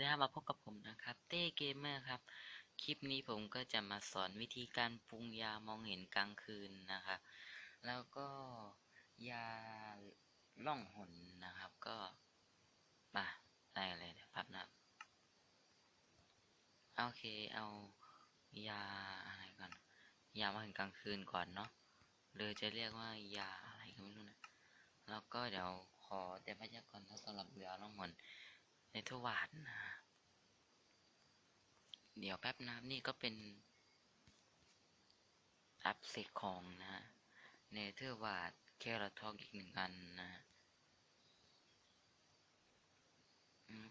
ดีครับมาพบกับผมนะครับเต้เกมเมอร์ครับ คลิปนี้ผมก็จะมาสอนวิธีการปรุงยามองเห็นกลางคืนนะครับ แล้วก็ยาล่องหนนะครับก็มาได้เลยนะครับนะโอเคเอายาอะไรก่อนยามองเห็นกลางคืนก่อนเนาะหรือจะเรียกว่ายาอะไรก็ไม่รู้นะแล้วก็เดี๋ยวขอแต่พยากรณ์สำหรับยาล่องหนในทวารนะ เดี๋ยวแป๊บน้ำนี่ก็เป็นอัพเซกของนะเนเธอร์วาดแครอทองอีกหนึ่งอันนะ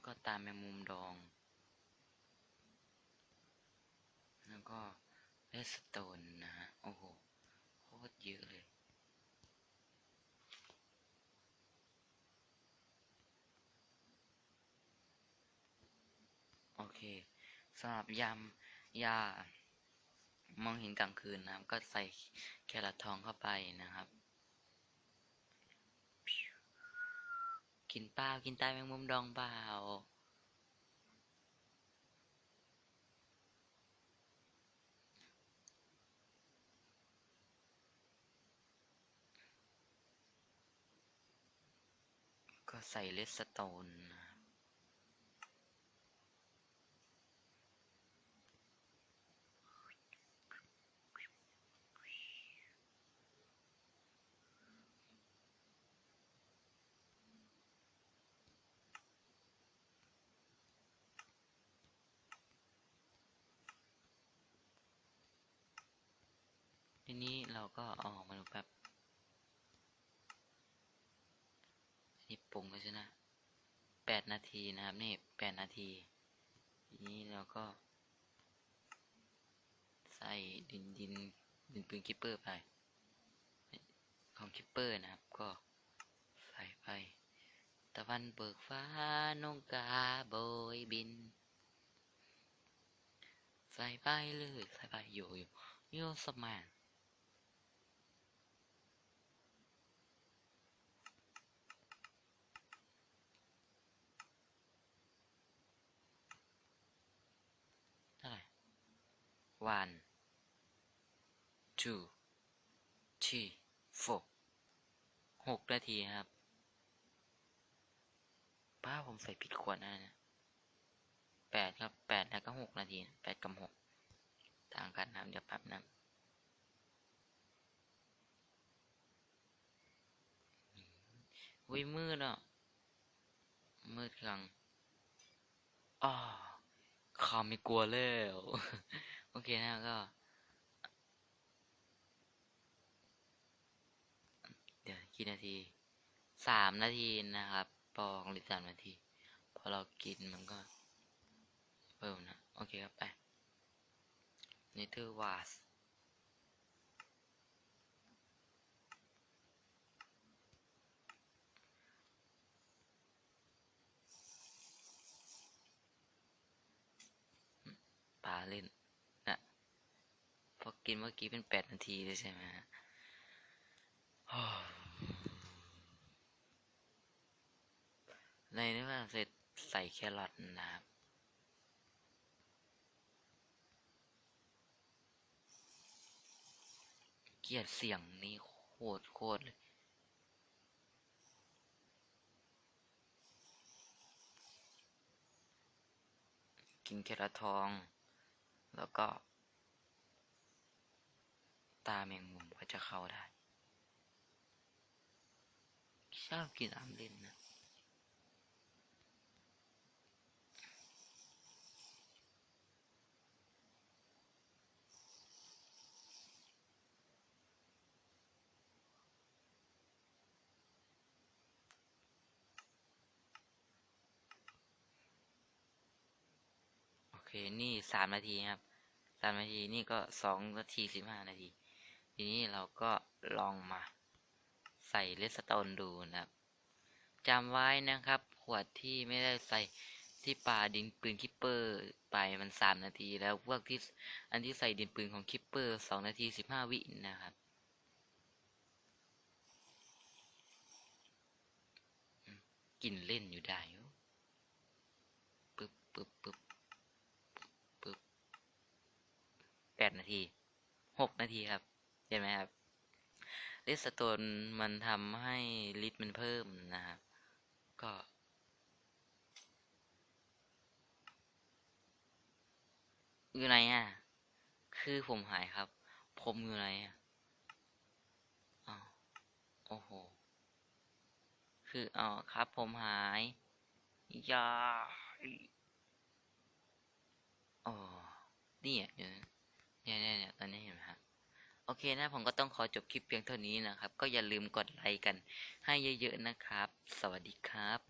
ก็ตามแมงมุมดอง แล้วก็เลสโตนนะฮะ โอ้โห โคตรเยอะเลย โอเค สำหรับยำยามองเห็นกลางคืนนะครับ ก็ใส่แครอททองเข้าไปนะครับ กินเปล่ากินตายแมงมุมดองเปล่าก็ใส่เลสโตนนะ ทีนี้เราก็เอาออกมาดูแป๊บนี่ปรุงไปใช่นะแปดนาทีนะครับ นี่แปดนาที ทีนี้เราก็ ใส่ดินดินดินปืนคิปเปอร์ไปของคิปเปอร์นะครับ ก็ใส่ไป ตะวันเบิกฟ้านงกาโบยบิน ใส่ไปเลย ใส่ไปโยโยโยสมาน เท่าไหร่ one two three four หกนาทีครับ ป้าผมใส่ผิดขวดนะเนี่ยแปดครับแปดแล้วก็หกนาทีแปดกับหกต่างกันนะครับเดี๋ยวแป๊บนะวิมืดอะ มืดกลางอ๋อข้าไม่กลัวแล้ว โอเคนะก็ เดี๋ยวกี่นาทีสามนาทีนะครับ ปองหรือสามนาที พอเรากินมันก็เพิ่มนะ โอเคครับไปนี่คือวาสปลาเล่น กินเมื่อกี้เป็นแปดนาทีเลยใช่ไหมฮะในนี้ว่าเสร็จใส่แครอทนะครับเกียดเสียงนี้โคตรโคตรเลยกินแครอททอง แล้วก็ ตาแมงมุมก็จะเข้าได้ ชอบกินน้ำเล่นนะ โอเค นี่สามนาทีครับสามนาที นี่ก็สองนาทีสิบห้านาที ทีนี้เราก็ลองมาใส่เลสโตนดูนะครับจำไว้นะครับ ขวดที่ไม่ได้ใส่ที่ป่าดินปืนคิปเปอร์ไปมันสามนาที แล้วพวกที่อันที่ใส่ดินปืนของคิปเปอร์สองนาทีสิบห้าวินะครับกินเล่นอยู่ได้ปึ๊บปึ๊บปึ๊บปึ๊บแปดนาทีหกนาทีครับ เห็นไหมครับลิสโตนมันทำให้ลิตมันเพิ่มนะครับ ก็อยู่ไหนอะ คือผมหายครับ ผมอยู่ไหนอะอ้าวโอ้โห คืออ๋อครับ ผมหายยาอ๋อนี่อะเดี๋ยวเนี่ยเนี่ย โอเคนะผมก็ต้องขอจบคลิปเพียงเท่านี้นะครับ ก็อย่าลืมกดไลค์กันให้เยอะๆนะครับ สวัสดีครับ